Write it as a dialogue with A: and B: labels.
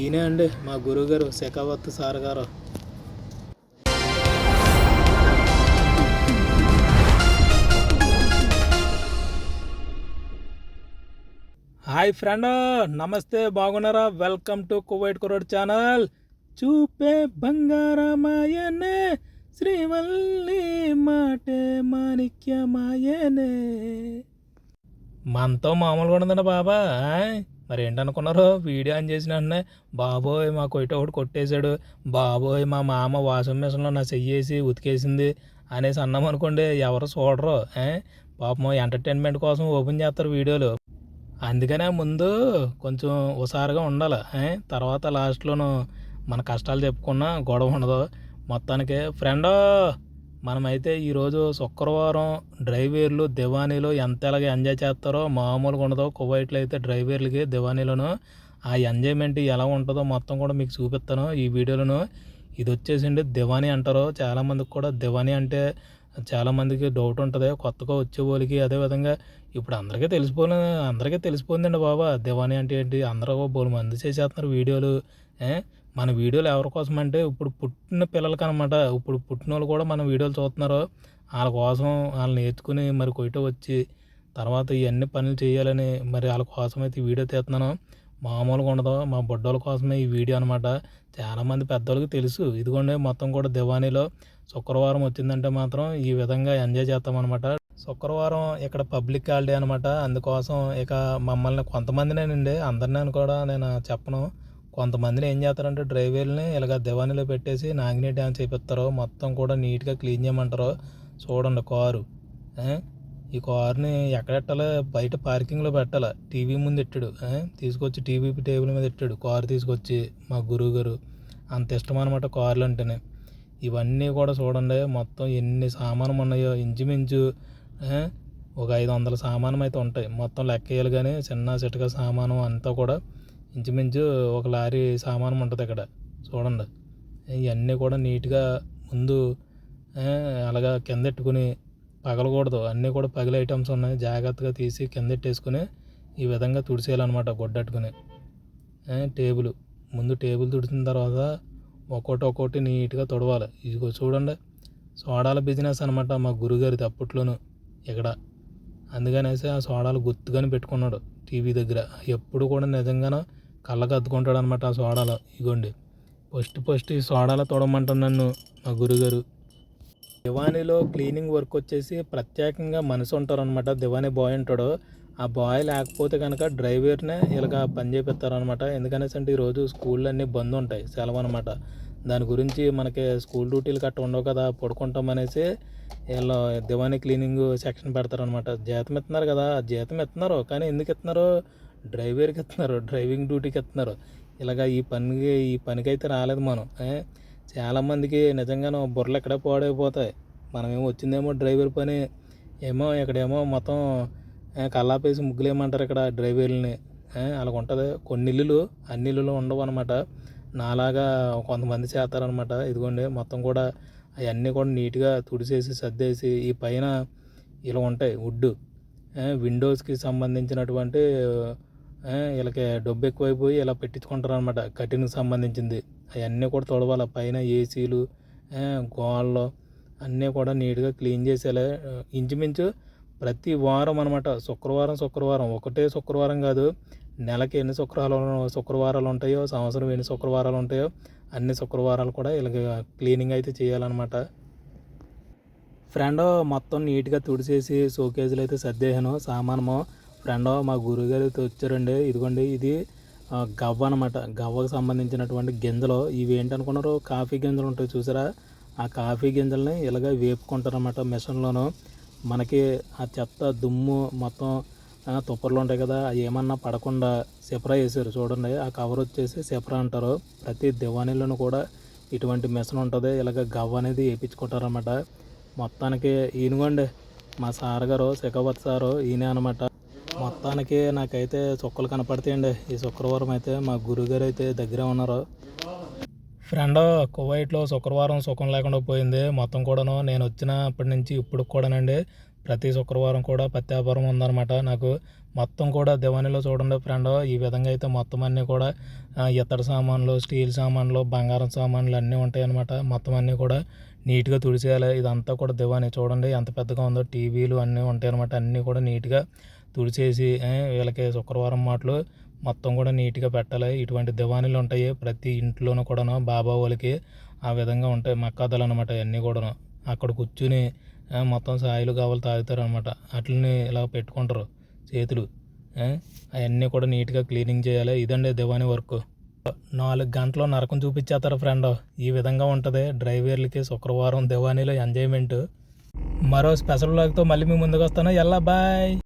A: ఈయనే అండి మా గురువుగారు శెఖావత్ సార్ గారు. హాయ్ ఫ్రెండ్ నమస్తే బాగున్నారా? వెల్కమ్ టు కువైట్ కురోడ్ ఛానల్. చూపే బంగారమాయనే శ్రీవల్లి మాటే మాణిక్యమాయనే. మనతో మామూలుగా ఉండదండి బాబా మరి ఏంటనుకున్నారు? వీడియో ఆన్ చేసిన వెంటనే బాబోయ్ మా కొయిట ఒకటి కొట్టేశాడు. బాబోయ్ మా మామ వాషింగ్ మిషన్లో నా చెయ్యేసి ఉతికేసింది. అనేసి అన్నాం అనుకోండి ఎవరు చూడరు పాపం ఎంటర్టైన్మెంట్ కోసం ఓపెన్ చేస్తారు వీడియోలు. అందుకనే ముందు కొంచెం హుషారుగా ఉండాలి తర్వాత లాస్ట్లోనూ మన కష్టాలు చెప్పుకున్నా గొడవ ఉండదు. మొత్తానికి ఫ్రెండ్ మనమైతే ఈరోజు శుక్రవారం డ్రైవేర్లు దివానీలు ఎంత ఎలాగ ఎంజాయ్ చేస్తారో మామూలుగా ఉండదు. కువైట్లో అయితే డ్రైవేర్లకి దివానీలను ఆ ఎంజాయ్మెంట్ ఎలా ఉంటుందో మొత్తం కూడా మీకు చూపిస్తాను ఈ వీడియోలను. ఇది వచ్చేసిండి దివానీ అంటారు. చాలామందికి కూడా దివానీ అంటే చాలామందికి డౌట్ ఉంటుంది. కొత్తగా వచ్చే వాళ్ళకి అదేవిధంగా ఇప్పుడు అందరికీ తెలిసిపోలే అందరికీ తెలిసిపోయిందండి బాబా. దివానీ అంటే ఏంటి? అందరూ బోలు మంది చేసేస్తున్నారు వీడియోలు. మన వీడియోలు ఎవరి కోసం అంటే ఇప్పుడు పుట్టిన పిల్లలకి అనమాట ఇప్పుడు పుట్టిన వాళ్ళు కూడా మన వీడియోలు చూస్తున్నారు. వాళ్ళ కోసం వాళ్ళు నేర్చుకుని మరి కొయ్యట వచ్చి తర్వాత ఇవన్నీ పనులు చేయాలని మరి వాళ్ళ కోసం అయితే వీడియో తీస్తున్నాను. మామూలుగా ఉండదు. మా బుడ్డోళ్ళ కోసమే ఈ వీడియో అనమాట చాలామంది పెద్దోళ్ళకి తెలుసు. ఇదిగోండి మొత్తం కూడా దివానీలో శుక్రవారం వచ్చిందంటే మాత్రం ఈ విధంగా ఎంజాయ్ చేస్తామన్నమాట శుక్రవారం ఇక్కడ పబ్లిక్ హాలిడే అనమాట అందుకోసం ఇక మమ్మల్ని కొంతమందినేనండి. అందరినీ అని కూడా నేను చెప్పను. కొంతమందిని ఏం చేస్తారంటే డ్రైవర్ని ఇలాగ దివాణిలో పెట్టేసి నాగిని డ్యాన్స్ చేపిస్తారు. మొత్తం కూడా నీట్గా క్లీన్ చేయమంటారు. చూడండి కారు. ఈ కార్ని ఎక్కడెట్టాలో బయట పార్కింగ్లో పెట్టాలి. టీవీ ముందు ఎట్టాడు? తీసుకొచ్చి టీవీ టేబుల్ మీద ఎట్టాడు? కారు తీసుకొచ్చి మా గురువు గారు. అంత ఇష్టం అనమాట కార్లు అంటేనే. ఇవన్నీ కూడా చూడండి. మొత్తం ఎన్ని సామానం ఉన్నాయో. ఇంచుమించు ఒక ఐదు వందల సామానం అయితే ఉంటాయి. మొత్తం లెక్కేయాలి కానీ చిన్న చిటక సామానం అంతా కూడా ఇంచుమించు ఒక లారీ సామానం ఉంటుంది ఇక్కడ చూడండి. ఇవన్నీ కూడా నీట్గా ముందు అలాగా కింద ఎట్టుకుని పగలకూడదు. అన్నీ కూడా పగిలే ఐటమ్స్ ఉన్నాయి. జాగ్రత్తగా తీసి కిందెట్టేసుకుని ఈ విధంగా తుడిచేయాలన్నమాట గొడ్డట్టుకుని. టేబుల్. ముందు టేబుల్ తుడిచిన తర్వాత ఒక్కోటి ఒక్కోటి నీట్గా తొడవాలి. ఇదిగో చూడండి. సోడాల బిజినెస్ అనమాట మా గురుగారిది అప్పట్లోనూ ఇక్కడ. అందుకనేసి ఆ సోడాలు గుర్తుగానే పెట్టుకున్నాడు టీవీ దగ్గర. ఎప్పుడు కూడా నిజంగానే కళ్ళకు అద్దుకుంటాడు అనమాట ఆ సోడాలు. ఇగోండి. ఫస్ట్ ఫస్ట్ ఈ సోడాలో తొడమంటాను నన్ను మా గురుగారు. దివానీలో క్లీనింగ్ వర్క్ వచ్చేసి ప్రత్యేకంగా మనిషి ఉంటారు అనమాట దివానీ బాయ్ ఉంటాడు ఆ బాయ్ లేకపోతే కనుక డ్రైవర్నే ఇలాగ పని చేపిస్తారనమాట ఎందుకనేసి అంటే ఈరోజు స్కూళ్ళు అన్నీ బంద్ ఉంటాయి సెలవు అనమాట దాని గురించి మనకి స్కూల్ డ్యూటీలు గట్ట ఉండవు కదా పడుకుంటాం అనేసి వీళ్ళు దివానీ క్లీనింగ్ సెక్షన్ పెడతారనమాట జీతం ఇస్తున్నారు కదా జీతం ఇస్తున్నారు. కానీ ఎందుకు ఇస్తున్నారు? డ్రైవర్కి ఇస్తున్నారు డ్రైవింగ్ డ్యూటీకి ఇస్తున్నారు ఇలాగ ఈ పనికి ఈ పనికి అయితే రాలేదు మనం చాలామందికి నిజంగానే బుర్రలు ఎక్కడ పాడైపోతాయి. మనమేమో వచ్చిందేమో డ్రైవర్ పని ఏమో ఇక్కడేమో మొత్తం కల్లాపేసి ముగ్గులేమంటారు ఇక్కడ డ్రైవర్లని. అలాగ ఉంటుంది కొన్ని ఇల్లులు అన్ని ఇల్లులు ఉండవు అనమాట నాలాగా కొంతమంది చేస్తారనమాట ఇదిగోండి మొత్తం కూడా అవన్నీ కూడా నీట్గా తుడిసేసి సర్దేసి ఈ పైన ఇలా ఉంటాయి వుడ్ విండోస్కి సంబంధించినటువంటి వీళ్ళకి డబ్బు ఎక్కువైపోయి ఇలా పెట్టించుకుంటారు అనమాట కటింగ్కి సంబంధించింది. అవన్నీ కూడా తొడవాలి. పైన ఏసీలు గోళ్ళు అన్నీ కూడా నీట్గా క్లీన్ చేసేలా ఇంచుమించు ప్రతి వారం అనమాట శుక్రవారం శుక్రవారం. ఒకటే శుక్రవారం కాదు. నెలకి ఎన్ని శుక్రవారాలు శుక్రవారాలు ఉంటాయో సంవత్సరం ఎన్ని శుక్రవారాలు ఉంటాయో అన్ని శుక్రవారాలు కూడా ఇలాగ క్లీనింగ్ అయితే చేయాలన్నమాట. ఫ్రెండ్ మొత్తం నీట్గా తుడిచేసి షోకేజీలు అయితే సర్దేశాను. సామానము ఫ్రెండ్ మా గురువుగారు వచ్చారండి. ఇదిగోండి ఇది గవ్వ అనమాట గవ్వకు సంబంధించినటువంటి గింజలు. ఇవి ఏంటనుకున్నారు? కాఫీ గింజలు ఉంటాయి చూసారా? ఆ కాఫీ గింజల్ని ఇలాగ వేపుకుంటారన్నమాట మిషన్లోను. మనకి ఆ చెత్త దుమ్ము మొత్తం తుప్పర్లు ఉంటాయి కదా ఏమన్నా పడకుండా సెపరా వేసారు చూడండి. ఆ కవర్ వచ్చేసి సెపరా అంటారు. ప్రతి దివాణీలోనూ కూడా ఇటువంటి మిషన్ ఉంటుంది. ఇలాగ గవ్వ అనేది వేయించుకుంటారు అనమాట మొత్తానికి ఈయనగోండి మా సార్ గారు శిఖవత్ సారు ఈయనే అనమాట మొత్తానికి నాకైతే చుక్కలు కనపడతాయండి. ఈ శుక్రవారం అయితే మా గురుగారు అయితే దగ్గరే ఉన్నారు. ఫ్రెండ్ కువైట్లో శుక్రవారం సుఖం లేకుండా పోయింది. మొత్తం కూడాను నేను వచ్చినప్పటి నుంచి ఇప్పుడు కూడానండి ప్రతి శుక్రవారం కూడా పత్యాపురం ఉందన్నమాట నాకు. మొత్తం కూడా దివాణిలో చూడండి ఫ్రెండ్ ఈ విధంగా అయితే మొత్తం అన్నీ కూడా ఇత్తడి సామాన్లు స్టీల్ సామాన్లు బంగారం సామాన్లు అన్నీ ఉంటాయి అన్నమాట మొత్తం అన్నీ కూడా నీట్గా తుడిచేయాలి ఇదంతా కూడా దివాణి చూడండి ఎంత పెద్దగా ఉందో టీవీలు అన్నీ ఉంటాయి అనమాట అన్నీ కూడా నీట్గా తుడిచేసి వీళ్ళకి శుక్రవారం మాటలు మొత్తం కూడా నీట్గా పెట్టాలి. ఇటువంటి దివానీలు ఉంటాయి ప్రతి ఇంట్లోనూ కూడాను బాబా వాళ్ళకి ఆ విధంగా ఉంటాయి మక్కాదలు అనమాట అన్నీ కూడాను. అక్కడ కూర్చుని మొత్తం సాయిలు కావాలి తాగుతారు అనమాట అట్లని ఇలా పెట్టుకుంటారు చేతులు అవన్నీ కూడా నీట్గా క్లీనింగ్ చేయాలి. ఇదండి దివాణి వర్క్. నాలుగు గంటలు నరకం చూపించేస్తారు ఫ్రెండ్. ఈ విధంగా ఉంటుంది. డ్రైవర్లకి శుక్రవారం దివానీలో ఎంజాయ్మెంట్. మరో స్పెషల్ లాగ్తో మళ్ళీ మీ ముందుకు వస్తాను. ఎల్లా బాయ్!